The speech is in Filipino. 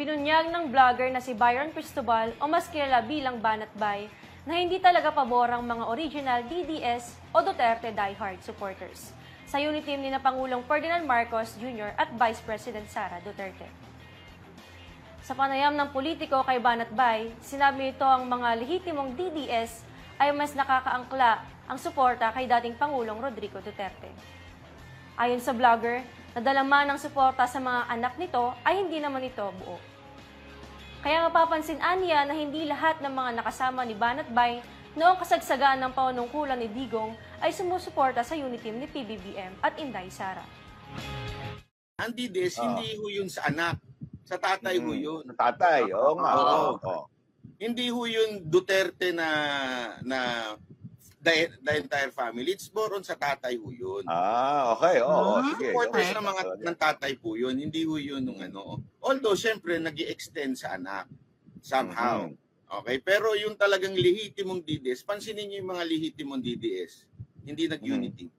Binunyag ng vlogger na si Byron Cristobal o mas kilala bilang Banat Bay na hindi talaga pabor ang mga original DDS o Duterte diehard supporters sa unit team ni na Pangulong Ferdinand Marcos Jr. at Vice President Sara Duterte. Sa panayam ng politiko kay Banat Bay, sinabi nito ang mga lehitimong DDS ay mas nakakaangkla ang suporta kay dating Pangulong Rodrigo Duterte. Ayon sa vlogger, nadalaman ng suporta sa mga anak nito ay hindi naman ito buo. Kaya mapapansin aniya na hindi lahat ng mga nakasama ni Banat Bay noong kasagsagaan ng panunungkulan ni Digong ay sumusuporta sa unity team ni PBBM at Inday Sara. Ang DDS, Oo. hindi ho yun sa anak. Sa tatay ho Mm, yun. Sa tatay, oo nga. Oo. Oo. oo. Hindi ho yun Duterte na na the, the entire family. It's more on sa tatay ho yun. Ah, okay. Oo, Ah, sige. Supporters Okay. ng mga ng tatay po yun. Hindi ho yun nung ano. Although, syempre, nag extend sa anak. Somehow. Mhm. Okay? Pero yung talagang lehitimong DDS, pansinin niyo yung mga lehitimong DDS. Hindi nag-unity.